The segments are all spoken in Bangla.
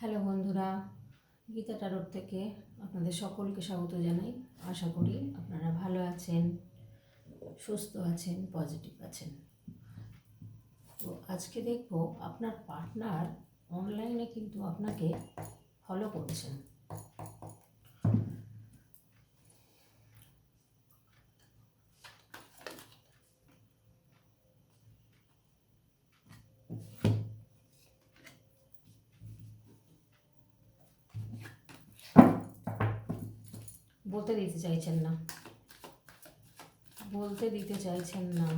হ্যালো বন্ধুরা, গীতা টারোর থেকে আপনাদের সকলকে স্বাগত জানাই। আশা করি আপনারা ভালো আছেন, সুস্থ আছেন, পজিটিভ আছেন। তো আজকে দেখব আপনার পার্টনার অনলাইনে কিন্তু আপনাকে ফলো করছেন বলতে দিতে চাইছেন না। বলতে দিতে চাইছেন না।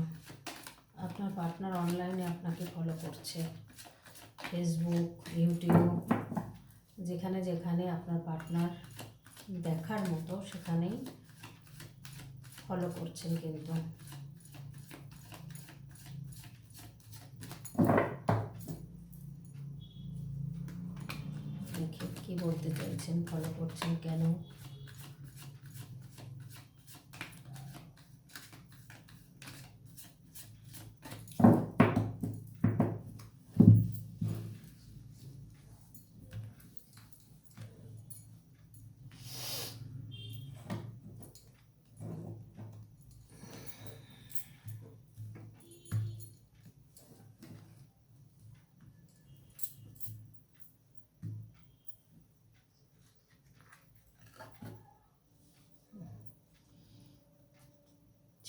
আপনার পার্টনার অনলাইনে আপনাকে ফলো করছে। ফেসবুক ইউটিউব যেখানে যেখানে আপনার পার্টনার দেখার মতো সেখানেই ফলো করছেন কিন্তু। দেখি কী বলতে চাইছেন ফলো করছেন কেন?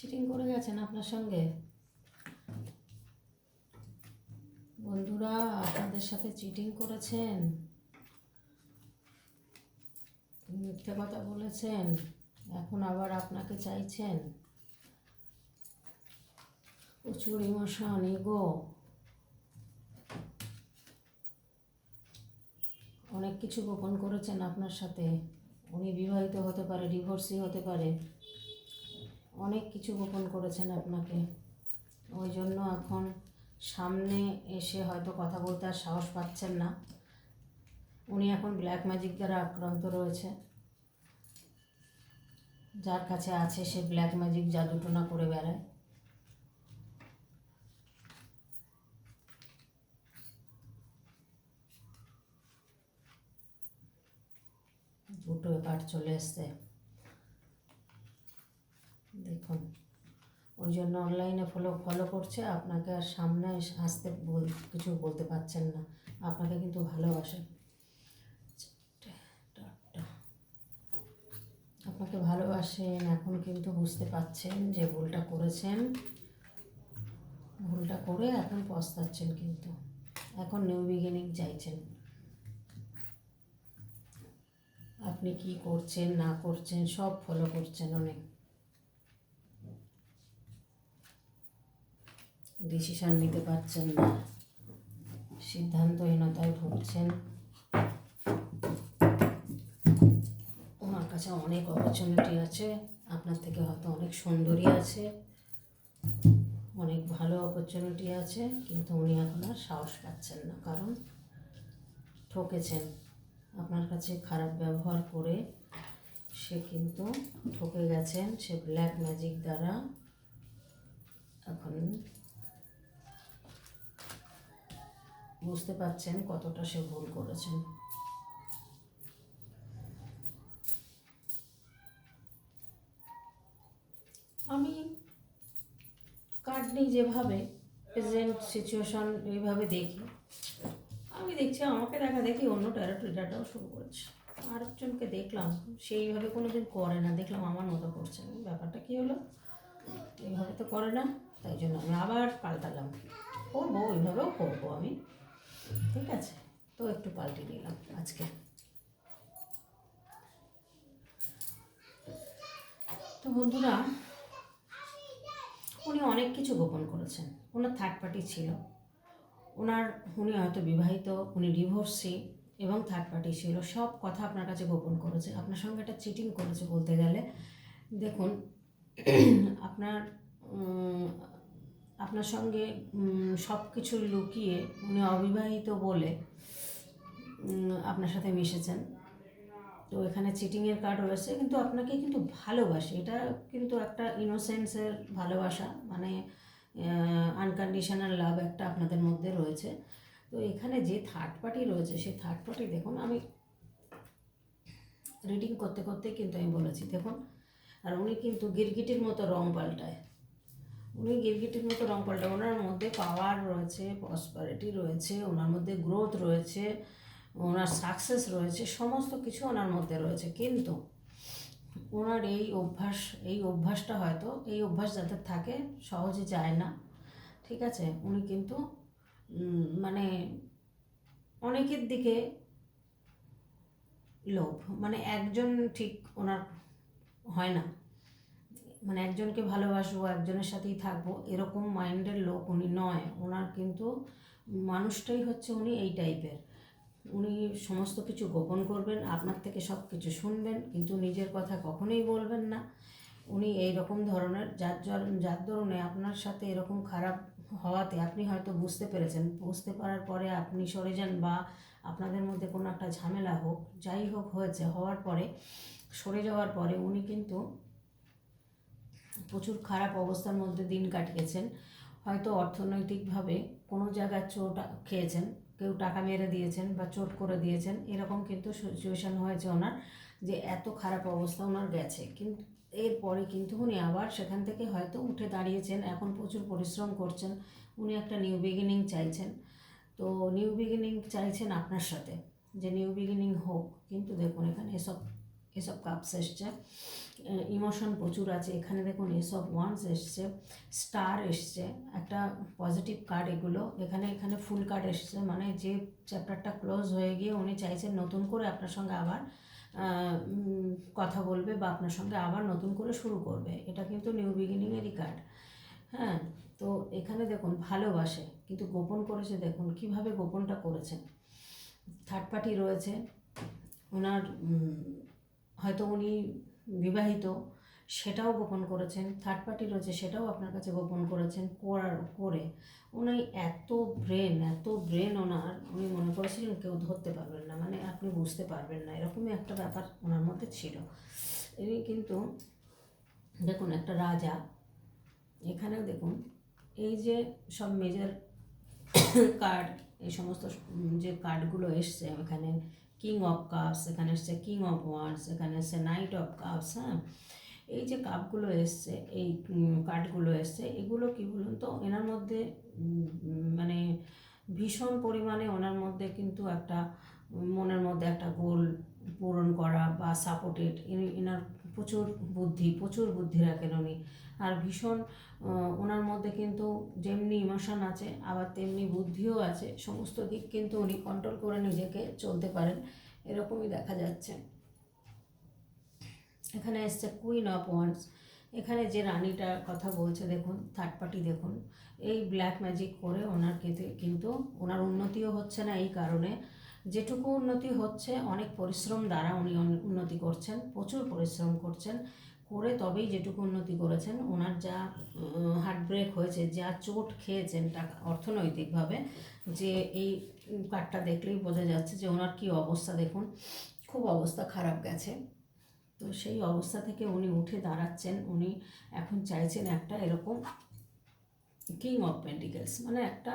চিটিং করে গেছেন আপনার সঙ্গে? বন্ধুরা, আপনাদের সাথে চিটিং করেছেন। মিথ্যে কথা বলেছেন, এখন আবার আপনাকে চাইছেন। প্রচুর ইমোশন, ইগো। অনেক কিছু গোপন করেছেন আপনার সাথে। উনি বিবাহিত হতে পারে, ডিভোর্সি হতে পারে। অনেক কিছু গোপন করেছেন আপনাকে। ওই জন্য এখন সামনে এসে হয়তো কথা বলতে আর সাহস পাচ্ছেন না। উনি এখন ব্ল্যাক ম্যাজিক দ্বারা আক্রান্ত রয়েছে। যার কাছে আছে সে ব্ল্যাক ম্যাজিক জাদুটোনা করে বেড়ায়। দুটো কার্ড চলে এসছে। দেখুন। ওই জন্য অনলাইনে ফলো ফলো করছে। আপনাকে আর সামনে আসতে বল, কিছু বলতে পারছেন না। আপনাকে কিন্তু ভালোবাসে। আপনাকে ভালোবাসেন, এখন কিন্তু বুঝতে পারছেন যে ভুলটা করেছেন। ভুলটা করে এখন পস্তাচ্ছেন কিন্তু। এখন নিউ বিগিনিং চাইছেন। আপনি কি করছেন, না করছেন, সব ফলো করছেন অনেক। ডিসিশন নিতে পারছেন না। সিদ্ধান্তহীনতায় ভুগছেন। ওনার কাছে অনেক অপরচুনিটি আছে। আপনার থেকে হয়তো অনেক সুন্দরী আছে। অনেক ভালো অপরচুনিটি আছে, কিন্তু উনি এখন আর সাহস পাচ্ছেন না। কারণ ঠকেছেন। আপনার কাছে খারাপ ব্যবহার করে সে কিন্তু ঠকে গেছেন। সে ব্ল্যাক ম্যাজিক দ্বারা এখন বুঝতে পারছেন কতটা সে ভুল করেছেন। আমি কার্ড যেভাবে প্রেজেন্ট সিচুয়েশন এইভাবে দেখি, আমি দেখছি আমাকে দেখা দেখি অন্য ট্যারোট শুরু করেছে। আরেকজনকে দেখলাম সেইভাবে কোনো দিন করে না, দেখলাম আমার মতো করছে না। ব্যাপারটা কী হলো? এইভাবে তো করে না, তাই জন্য আমি আবার পাল্টালাম। করব ওইভাবেও করব আমি। ঠিক আছে, তো একটু পাল্টে নিলাম আজকে। তো বন্ধুরা, উনি অনেক কিছু গোপন করেছেন। ওনার থার্ড পার্টি ছিল। ওনার, উনি হয়তো বিবাহিত, উনি ডিভোর্সি এবং থার্ড পার্টি ছিল। সব কথা আপনার কাছে গোপন করেছে। আপনার সঙ্গে একটা চিটিং করেছে বলতে গেলে। দেখুন, আপনার আপনার সঙ্গে সব কিছু লুকিয়ে উনি অবিবাহিত বলে আপনার সাথে মিশেছেন। তো এখানে চিটিংয়ের কার্ড রয়েছে, কিন্তু আপনাকে কিন্তু ভালোবাসে। এটা কিন্তু একটা ইনোসেন্সের ভালোবাসা মানে আনকন্ডিশনাল লাভ একটা আপনাদের মধ্যে রয়েছে। তো এখানে যে থার্ড পার্টি রয়েছে, সেই থার্ড পার্টি দেখুন, আমি রিডিং করতে করতে কিন্তু আমি বলেছি, দেখুন, আর উনি কিন্তু গিরগিটির মতো রং পাল্টায়। উনি গিরগিটির মতো রং পাল্টা ওনার মধ্যে পাওয়ার রয়েছে প্রসপারিটি রয়েছে, ওনার মধ্যে গ্রোথ রয়েছে, ওনার সাকসেস রয়েছে, সমস্ত কিছু ওনার মধ্যে রয়েছে। কিন্তু ওনার এই অভ্যাস, এই অভ্যাসটা হয়তো, এই অভ্যাস যাদের থাকে, সহজে যায় না। ঠিক আছে? উনি কিন্তু মানে অনেকের দিকে লোভ। মানে একজন ঠিক ওনার হয় না। মানে একজনকে ভালোবাসবো, একজনের সাথেই থাকব, এরকম মাইন্ডের লোক উনি নয়। ওনার কিন্তু মানুষটাই হচ্ছে উনি এই টাইপের উনি সমস্ত কিছু গোপন করবেন, আপনার থেকে সব কিছু শুনবেন, কিন্তু নিজের কথা কখনোই বলবেন না। উনি এই রকম ধরনের, যার যার দরুনে আপনার সাথে এরকম খারাপ হওয়াতে আপনি হয়তো বুঝতে পেরেছেন, বুঝতে পারার পরে আপনি সরে যান বা আপনাদের মধ্যে কোনো একটা ঝামেলা হোক, যাই হোক হয়েছে, হওয়ার পরে, সরে যাওয়ার পরে উনি কিন্তু প্রচুর খারাপ অবস্থার মধ্যে দিন কাটিয়েছেন। হয়তো অর্থনৈতিকভাবে কোনো জায়গায় চোট খেয়েছেন, কেউ টাকা মেরে দিয়েছেন বা চোট করে দিয়েছেন, এরকম কিন্তু সিচুয়েশান হয়েছে ওনার যে এত খারাপ অবস্থা ওনার গেছে। কিন্তু এরপরে কিন্তু উনি আবার সেখান থেকে হয়তো উঠে দাঁড়িয়েছেন, এখন প্রচুর পরিশ্রম করছেন, উনি একটা নিউ বিগিনিং চাইছেন। তো নিউ বিগিনিং চাইছেন আপনার সাথে, যে নিউ বিগিনিং হোক। কিন্তু দেখুন এখানে এসব এসব কাপস এসছে। ইমোশন প্রচুর আছে। এখানে দেখুন এস অফ ওয়ান্স এসছে স্টার এসছে, একটা পজিটিভ কার্ড এগুলো। এখানে এখানে ফুল কার্ড এসছে মানে যে চ্যাপ্টারটা ক্লোজ হয়ে গিয়ে উনি চাইছেন নতুন করে আপনার সঙ্গে আবার কথা বলবে বা আপনার সঙ্গে আবার নতুন করে শুরু করবে। এটা কিন্তু নিউ বিগিনিংয়েরই কার্ড হ্যাঁ তো এখানে দেখুন, ভালোবাসে, কিন্তু গোপন করেছে, দেখুন, কীভাবে গোপনটা করেছেন। থার্ড পার্টি রয়েছে ওনার হয়তো উনি বিবাহিত, সেটাও গোপন করেছেন থার্ড পার্টি রয়েছে, সেটাও আপনার কাছে গোপন করেছেন, করার করে উনি এত ব্রেন এত ব্রেন ওনার, উনি মনে করেছিলেন কেউ ধরতে পারবেন না মানে আপনি বুঝতে পারবেন না, এরকমই একটা ব্যাপার ওনার মধ্যে ছিল। ইনি কিন্তু দেখুন, একটা রাজা, এখানেও দেখুন, এই যে সব মেজর কার্ড এই সমস্ত যে কার্ডগুলো এসছে এখানে কিং অফ কাপস এখানে এসছে কিং অফ ওয়ান্স এখানে এসছে নাইট অফ কাপস হ্যাঁ? এই যে কাপগুলো এসছে, এই কার্ডগুলো এসছে, এগুলো কি বলুন তো, এনার মধ্যে মানে ভীষণ পরিমাণে ওনার মধ্যে কিন্তু একটা, মনের মধ্যে একটা গোল পূরণ করা বা সাপোর্টেড এনার প্রচুর বুদ্ধি প্রচুর বুদ্ধি রাখেন উনি। আর ভীষণ ওনার মধ্যে কিন্তু যেমনি ইমোশন আছে, আবার তেমনি বুদ্ধিও আছে, সমস্ত দিক কিন্তু উনি কন্ট্রোল করে নিজেকে চলতে পারেন, এরকমই দেখা যাচ্ছে। এখানে এসছে কুইন অফ ওয়ান্স এখানে যে রানীটার কথা বলছে, দেখুন থার্ড পার্টি দেখুন, এই ব্ল্যাক ম্যাজিক করে ওনার কিন্তু কিন্তু ওনার উন্নতিও হচ্ছে না এই কারণে। যেটুকু উন্নতি হচ্ছে, অনেক পরিশ্রম দ্বারা উন- উন্নতি করছেন, প্রচুর পরিশ্রম করছেন। করে তবেই যেটুকু উন্নতি করেছেন, ওনার যা হার্ট ব্রেক হয়েছে, যা চোট খেয়েছেন টাকা অর্থনৈতিকভাবে, যে এই কার্ডটা দেখলেই বোঝা যাচ্ছে যে ওনার কী অবস্থা দেখুন, খুব অবস্থা খারাপ গেছে। তো সেই অবস্থা থেকে উনি উঠে দাঁড়াচ্ছেন, উনি এখন চাইছেন একটা এরকম কিং অফ পেন্টিকেলস মানে একটা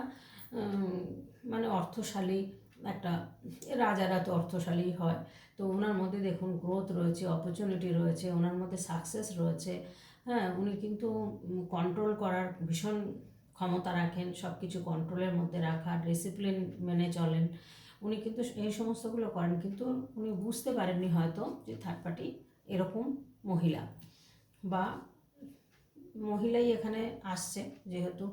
মানে অর্থশালী, একটা রাজারা তো অর্থশালী হয়। তো ওনার মধ্যে দেখুন গ্রোথ রয়েছে অপরচুনিটি রয়েছে, ওনার মধ্যে সাকসেস রয়েছে। হ্যাঁ উনি কিন্তু কন্ট্রোল করার ভীষণ ক্ষমতা রাখেন সব কিছু কন্ট্রোলের মধ্যে রাখা ডিসিপ্লিন মেনে চলেন। উনি কিন্তু এই সমস্তগুলো করেন, কিন্তু উনি বুঝতে পারেননি হয়তো যে থার্ড পার্টি এরকম মহিলা বা মহিলাই এখানে আসছে যেহেতু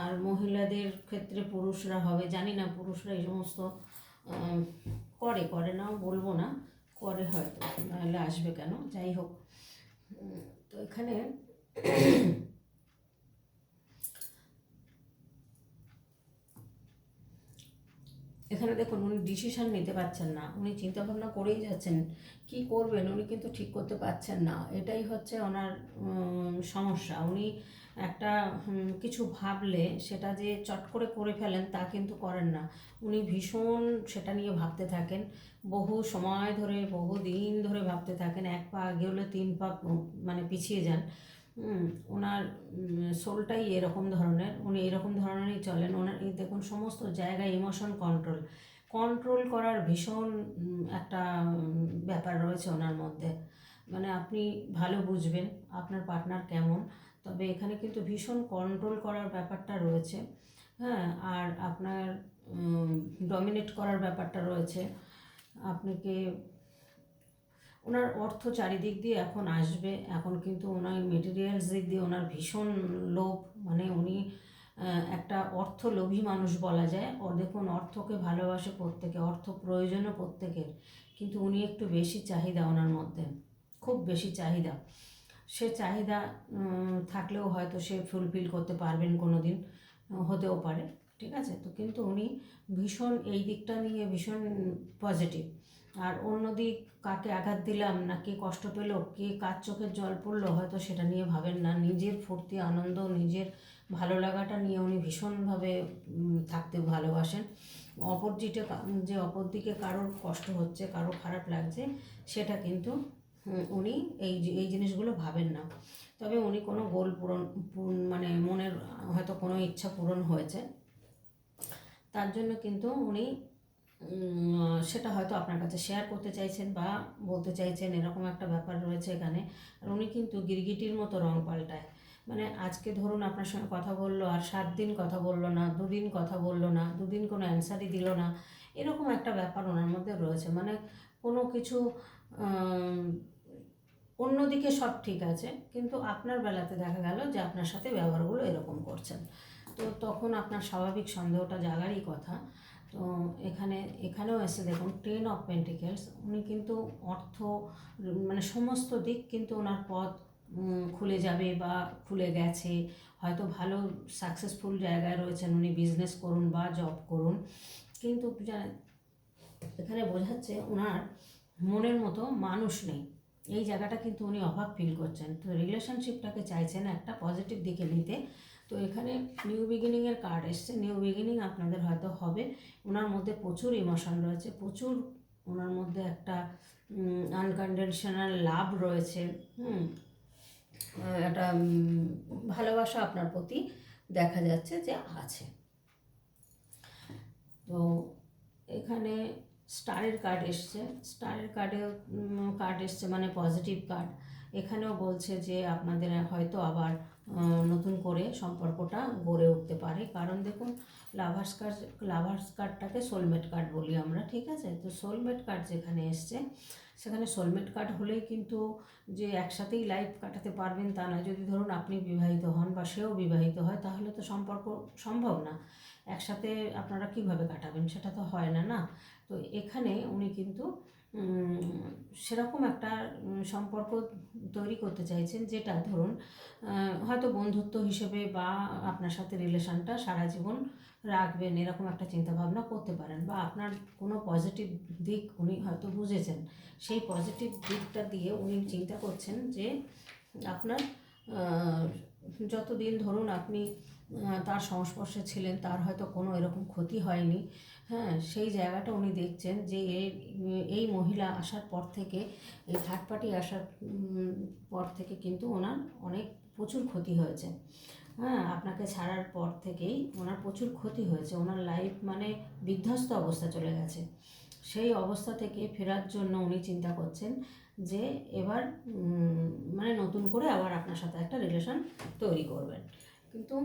আর মহিলাদের ক্ষেত্রে পুরুষরা হবে, জানি না পুরুষরা এই সমস্ত করে করে না বলব না, করে হয়তো, নাহলে আসবে কেন? যাই হোক। তো এখানে এখানে দেখুন, উনি ডিসিশন নিতে পারছেন না। উনি চিন্তা ভাবনা করেই যাচ্ছেন। কি করবেন? উনি কিন্তু ঠিক করতে পারছেন না। এটাই হচ্ছে ওনার সমস্যা। উনি একটা কিছু ভাবলে সেটা যে চট করে করে ফেলেন তা কিন্তু করেন না। উনি ভীষণ সেটা নিয়ে ভাবতে থাকেন। বহু সময় ধরে, বহু দিন ধরে ভাবতে থাকেন, এক পা আগে হলে তিন পা মানে পিছিয়ে যান। ওনার সোলটাই এরকম ধরনের। উনি এরকম ধরনেরই চলেন। ওনার দেখুন সমস্ত জায়গায় ইমোশন কন্ট্রোল কন্ট্রোল করার ভীষণ একটা ব্যাপার রয়েছে ওনার মধ্যে। মানে আপনি ভালো বুঝবেন আপনার পার্টনার কেমন। তবে এখানে কিন্তু ভীষণ কন্ট্রোল করার ব্যাপারটা রয়েছে। হ্যাঁ আর আপনার ডমিনেট করার ব্যাপারটা রয়েছে। আপনাকে, ওনার অর্থ চারিদিক দিয়ে এখন আসবে। এখন কিন্তু ওনার মেটেরিয়ালস দিক দিয়ে ওনার ভীষণ লোভ। মানে উনি একটা অর্থ লোভী মানুষ বলা যায়। ও দেখুন, অর্থকে ভালোবাসে প্রত্যেকে, অর্থ প্রয়োজনও প্রত্যেকের। কিন্তু উনি একটু বেশি চাহিদা ওনার মধ্যে। খুব বেশি চাহিদা। সে চাহিদা থাকলেও হয়তো সে ফুলফিল করতে পারবেন কোনো দিন হতেও পারে, ঠিক আছে? তো কিন্তু উনি ভীষণ এই দিকটা নিয়ে ভীষণ পজিটিভ আর অন্য দিক কাকে আঘাত দিলাম, না কে কষ্ট পেল, কে কার চোখের জল পড়ল, হয়তো সেটা নিয়ে ভাবেন না। নিজের ফুর্তি, আনন্দ, নিজের ভালো লাগাটা নিয়ে উনি ভীষণভাবে থাকতে ভালোবাসেন। অপর যেটা যে অপর দিকে কারোর কষ্ট হচ্ছে কারোর খারাপ লাগছে, সেটা কিন্তু উনি এই এই জিনিসগুলো ভাবেন না। তবে উনি কোনো গোল পূরণ মানে মনের হয়তো কোনো ইচ্ছা পূরণ হয়েছে। তার জন্য কিন্তু উনি সেটা হয়তো আপনার কাছে শেয়ার করতে চাইছেন বা বলতে চাইছেন, এরকম একটা ব্যাপার রয়েছে এখানে। আর উনি কিন্তু গিরগিটির মতো রং পাল্টায়। মানে আজকে ধরুন আপনার সঙ্গে কথা বলল, আর সাত দিন কথা বলল না, দুদিন কথা বলল না, দুদিন কোনো অ্যান্সারই দিল না, এরকম একটা ব্যাপার ওনার মধ্যে রয়েছে। মানে কোনো কিছু অন্যদিকে সব ঠিক আছে, কিন্তু আপনার বেলাতে দেখা গেল যে আপনার সাথে ব্যবহারগুলো এরকম করছেন। তো তখন আপনার স্বাভাবিক সন্দেহটা জাগারই কথা। তো এখানে, এখানেও এসে দেখুন টেন অফ পেন্টিকেলস উনি কিন্তু অর্থ মানে সমস্ত দিক কিন্তু ওনার পথ খুলে যাবে বা খুলে গেছে। হয়তো ভালো সাকসেসফুল জায়গায় রয়েছেন উনি বিজনেস করুন বা জব করুন। কিন্তু এখানে বোঝাচ্ছে ওনার মনের মতো মানুষ নেই। এই জায়গাটা কিন্তু উনি অভাব ফিল করছেন। তো রিলেশনশিপটাকে চাইছেন একটা পজিটিভ দিকে নিতে। তো এখানে নিউ বিগিনিংয়ের কার্ড এসছে। নিউ বিগিনিং আপনাদের হয়তো হবে। ওনার মধ্যে প্রচুর ইমোশন রয়েছে, প্রচুর ওনার মধ্যে একটা আনকন্ডিশনাল লাভ রয়েছে। হুম একটা ভালোবাসা আপনার প্রতি দেখা যাচ্ছে যে আছে। তো এখানে স্টারের কার্ড এসছে। স্টারের কার্ডে কার্ড এসছে মানে পজিটিভ কার্ড এখানেও বলছে যে আপনাদের হয়তো আবার নতুন করে সম্পর্কটা গড়ে উঠতে পারে। কারণ দেখুন লাভার্স কার্ড লাভার্স কার্ডটাকে সোলমেট কার্ড বলি আমরা, ঠিক আছে? তো সোলমেট কার্ড যেখানে এসছে, সেখানে সোলমেট কার্ড হলেই কিন্তু যে একসাথেই লাইফ কাটাতে পারবেন তা না যদি ধরুন আপনি বিবাহিত হন বা সেও বিবাহিত হয়, তাহলে তো সম্পর্ক সম্ভব না। একসাথে আপনারা কীভাবে কাটাবেন সেটা তো হয় না না? তো এখানে উনি কিন্তু সেরকম একটা সম্পর্ক তৈরি করতে চাইছেন যেটা ধরুন হয়তো বন্ধুত্ব হিসেবে বা আপনার সাথে রিলেশনটা সারা জীবন রাখবেন, এরকম একটা চিন্তা ভাবনা করতে পারেন বা আপনার কোনো পজিটিভ দিক উনি হয়তো বুঝেছেন। সেই পজিটিভ দিকটা দিয়ে উনি চিন্তা করছেন যে আপনার যতদিন ধরুন আপনি তার সংস্পর্শে ছিলেন, তার হয়তো কোনো এরকম ক্ষতি হয়নি। হ্যাঁ সেই জায়গাটা উনি দেখছেন যে এই মহিলা আসার পর থেকে, এই থার্ড পার্টি আসার পর থেকে কিন্তু ওনার অনেক প্রচুর ক্ষতি হয়েছে। হ্যাঁ আপনাকে ছাড়ার পর থেকেই ওনার প্রচুর ক্ষতি হয়েছে। ওনার লাইফ মানে বিধ্বস্ত অবস্থা চলে গেছে। সেই অবস্থা থেকে ফেরার জন্য উনি চিন্তা করছেন যে এবার মানে নতুন করে আবার আপনার সাথে একটা রিলেশন তৈরি করবেন। কিন্তু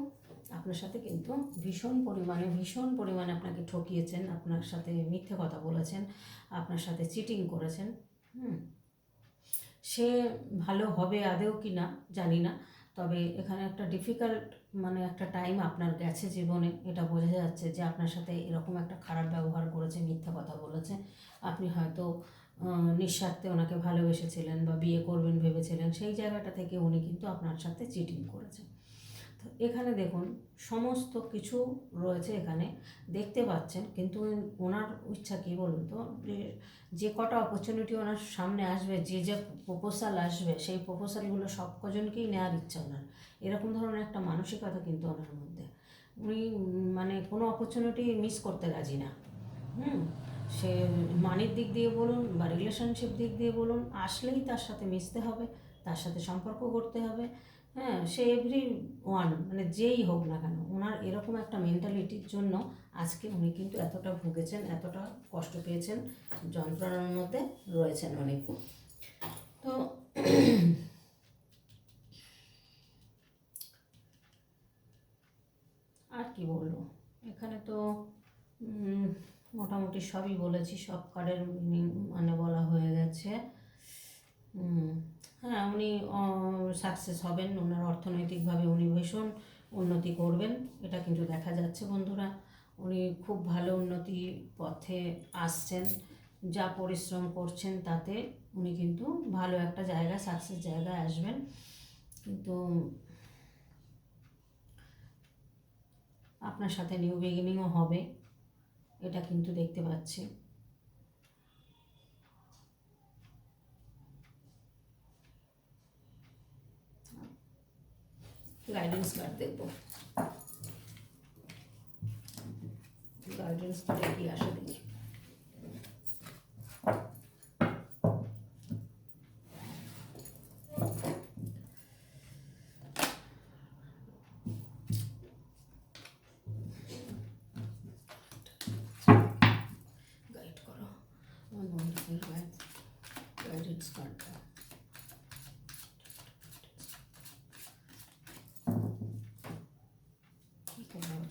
আপনার সাথে কিন্তু ভীষণ পরিমাণে ভীষণ পরিমাণে আপনাকে ঠকিয়েছেন, আপনার সাথে মিথ্যে কথা বলেছেন, আপনার সাথে চিটিং করেছেন, হুম। সে ভালো হবে আদেও কি না, জানি না। তবে এখানে একটা ডিফিকাল্ট মানে একটা টাইম আপনার গেছে জীবনে, এটা বোঝা যাচ্ছে যে আপনার সাথে এরকম একটা খারাপ ব্যবহার করেছে, মিথ্যা কথা বলেছে। আপনি হয়তো নিঃস্বার্থে ওনাকে ভালোবেসেছিলেন বা বিয়ে করবেন ভেবেছিলেন, সেই জায়গাটা থেকে উনি কিন্তু আপনার সাথে চিটিং করেছে তো এখানে দেখুন, সমস্ত কিছু রয়েছে এখানে। দেখতে পাচ্ছেন, কিন্তু ওনার ইচ্ছা কী বলুন তো? যে কটা অপরচুনিটি ওনার সামনে আসবে, যে যে প্রপোজাল আসবে, সেই প্রপোজালগুলো সব কজনকেই নেওয়ার ইচ্ছা ওনার। এরকম ধরনের একটা মানসিকতা কিন্তু ওনার মধ্যে। উনি মানে কোনো অপরচুনিটি মিস করতে রাজি না। হুম? সে মানির দিক দিয়ে বলুন বা রিলেশনশিপ দিক দিয়ে বলুন, আসলেই তার সাথে মিশতে হবে, তার সাথে সম্পর্ক করতে হবে। হ্যাঁ সে এভরি ওয়ান মানে যেই হোক না কেন ওনার এরকম একটা মেন্টালিটির জন্য আজকে উনি কিন্তু এতটা ভুগেছেন এতটা কষ্ট পেয়েছেন যন্ত্রণার মধ্যে রয়েছেন উনি। তো আর কি বলব? এখানে তো মোটামুটি সবই বলেছি সব কার্ডের মিনিং বলা হয়ে গেছে। উম, হ্যাঁ উনি সাকসেস হবেন, ওনার অর্থনৈতিকভাবে উনি ভীষণ উন্নতি করবেন, এটা কিন্তু দেখা যাচ্ছে বন্ধুরা। উনি খুব ভালো উন্নতি পথে আসছেন, যা পরিশ্রম করছেন তাতে উনি কিন্তু ভালো একটা জায়গা, সাকসেস জায়গায় আসবেন। কিন্তু আপনার সাথে নিউ বিগিনিংও হবে, এটা কিন্তু দেখতে পাচ্ছি। গাইডেন্স কার্ড দেখব। গাইডেন্স কার্ডে কি আসে দেখি।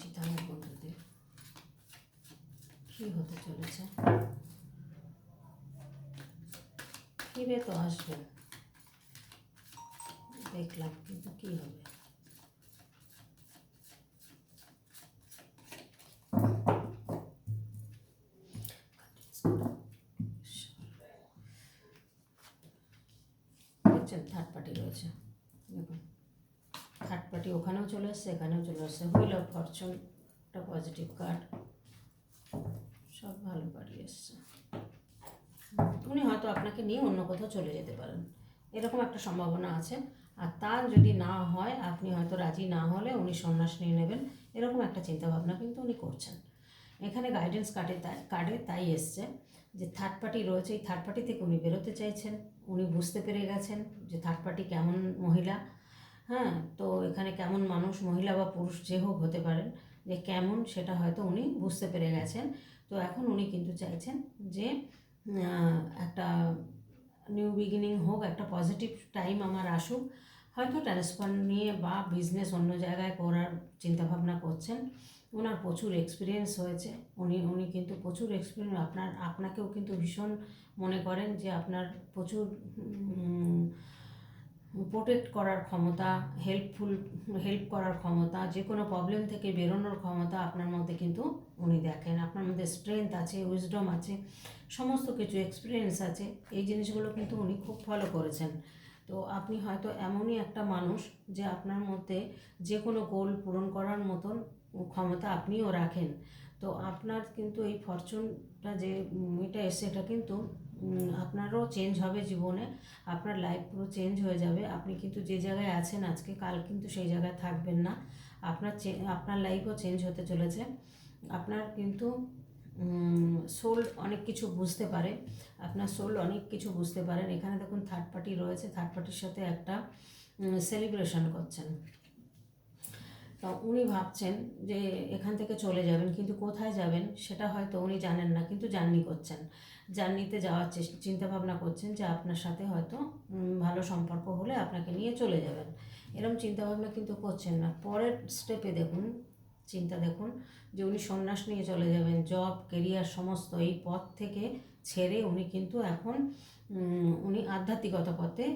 কী করা পদ্ধতি কী হতে চলেছে? ফিরে তো আসবে দেখলাম কিন্তু কী হবে। চলে এসছে এখানেও চলে এসছে হুইল ফরচুন, একটা পজিটিভ কার্ড সব ভালো কার্ডই এসছে। উনি হয়তো আপনাকে নিয়ে অন্য কোথাও চলে যেতে পারেন। এরকম একটা সম্ভাবনা আছে। আর তার যদি না হয়, আপনি হয়তো রাজি না হলে উনি সন্ন্যাস নিয়ে নেবেন। এরকম একটা চিন্তাভাবনা কিন্তু উনি করছেন। এখানে গাইডেন্স কার্ডে তাই কার্ডে তাই এসছে যে থার্ড পার্টি রয়েছে। এই থার্ড পার্টি থেকে উনি বেরোতে চাইছেন। উনি বুঝতে পেরে গেছেন যে থার্ড পার্টি কেমন মহিলা। হ্যাঁ তো এখানে কেমন মানুষ, মহিলা বা পুরুষ যে হোক হতে পারেন যে কেমন সেটা হয়তো উনি বুঝতে পেরে গেছেন। তো এখন উনি কিন্তু চাইছেন যে একটা নিউ বিগিনিং হোক, একটা পজিটিভ টাইম আমার আসুক। হয়তো ট্রান্সফার নিয়ে বা বিজনেস অন্য জায়গায় করার চিন্তাভাবনা করছেন। ওনার প্রচুর এক্সপিরিয়েন্স হয়েছে। উনি উনি কিন্তু প্রচুর এক্সপিরিয়েন্স আপনার, আপনাকেও কিন্তু ভীষণ মনে করেন যে আপনার প্রচুর প্রোটেক্ট করার ক্ষমতা হেল্পফুল হেল্প করার ক্ষমতা, যে কোনো প্রবলেম থেকে বেরোনোর ক্ষমতা আপনার মধ্যে কিন্তু উনি দেখেন। আপনার মধ্যে স্ট্রেংথ আছে উইজডম আছে, সমস্ত কিছু এক্সপিরিয়েন্স আছে। এই জিনিসগুলো কিন্তু উনি খুব ফলো করেছেন। তো আপনি হয়তো এমনই একটা মানুষ যে আপনার মধ্যে যে কোনো গোল পূরণ করার মতন ক্ষমতা আপনিও রাখেন। তো আপনার কিন্তু এই ফরচুনটা যে এটা এসে এটা কিন্তু আপনারও চেঞ্জ হবে জীবনে আপনার লাইফ পুরো চেঞ্জ হয়ে যাবে। আপনি কিন্তু যে জায়গায় আছেন আজকে কাল কিন্তু সেই জায়গায় থাকবেন না। আপনার আপনার লাইফও চেঞ্জ হতে চলেছে। আপনার কিন্তু সোল অনেক কিছু বুঝতে পারে। আপনার সোল অনেক কিছু বুঝতে পারেন। এখানে দেখুন থার্ড পার্টি রয়েছে। থার্ড পার্টির সাথে একটা সেলিব্রেশন করছেন। তো উনি ভাবছেন যে এখান থেকে চলে যাবেন কিন্তু কোথায় যাবেন সেটা হয়তো উনি জানেন না কিন্তু জার্নি করছেন। জার্নিতে যাওয়ার চেষ্টা, চিন্তাভাবনা করছেন যে আপনার সাথে হয়তো ভালো সম্পর্ক হলে আপনাকে নিয়ে চলে যাবেন। এরকম চিন্তাভাবনা কিন্তু করছেন না। পরের স্টেপে দেখুন, চিন্তা দেখুন যে উনি সন্ন্যাস নিয়ে চলে যাবেন জব কেরিয়ার সমস্ত এই পথ থেকে ছেড়ে উনি কিন্তু এখন উনি আধ্যাত্মিকতা পথে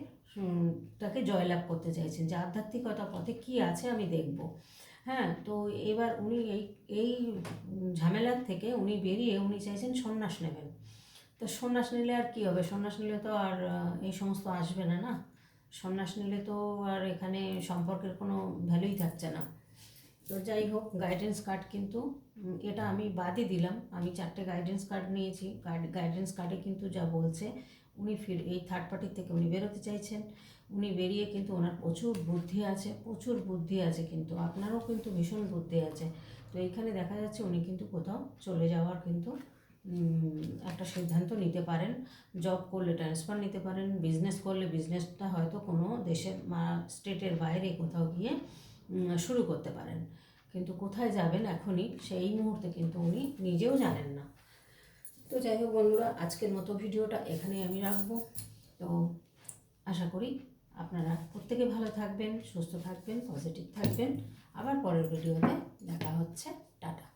তাকে জয়লাভ করতে চাইছেন। যে আধ্যাত্মিকতা পথে কি আছে আমি দেখব। হ্যাঁ তো এবার উনি এই এই ঝামেলার থেকে উনি বেরিয়ে উনি চাইছেন সন্ন্যাস নেবেন। তো সন্ন্যাস নিলে আর কী হবে? সন্ন্যাস নিলে তো আর এই সমস্ত আসবে না না? সন্ন্যাস নিলে তো আর এখানে সম্পর্কের কোনো ভ্যালুই থাকছে না। তো যাই হোক গাইডেন্স কার্ড কিন্তু এটা আমি বাদই দিলাম। আমি চারটে গাইডেন্স কার্ড নিয়েছি। গাইডেন্স কার্ডে কিন্তু যা বলছে, উনি ফির, এই থার্ড পার্টির থেকে উনি বেরোতে চাইছেন। উনি বেরিয়ে কিন্তু ওনার প্রচুর বুদ্ধি আছে, প্রচুর বুদ্ধি আছে কিন্তু, আপনারও কিন্তু ভীষণ বুদ্ধি আছে। তো এইখানে দেখা যাচ্ছে উনি কিন্তু কোথাও চলে যাওয়ার কিন্তু একটা সিদ্ধান্ত নিতে পারেন জব করলে ট্রান্সফার নিতে পারেন বিজনেস করলে বিজনেসটা হয়তো কোনো দেশের স্টেটের বাইরে কোথাও গিয়ে শুরু করতে পারেন। কিন্তু কোথায় যাবেন এখনই, সেই মুহূর্তে কিন্তু উনি নিজেও জানেন না। তো যাই হোক বন্ধুরা, আজকের মতো ভিডিওটা এখানেই আমি রাখব। তো আশা করি আপনারা প্রত্যেকে ভালো থাকবেন, সুস্থ থাকবেন পজিটিভ থাকবেন। আবার পরের ভিডিওতে দেখা হচ্ছে। টাটা।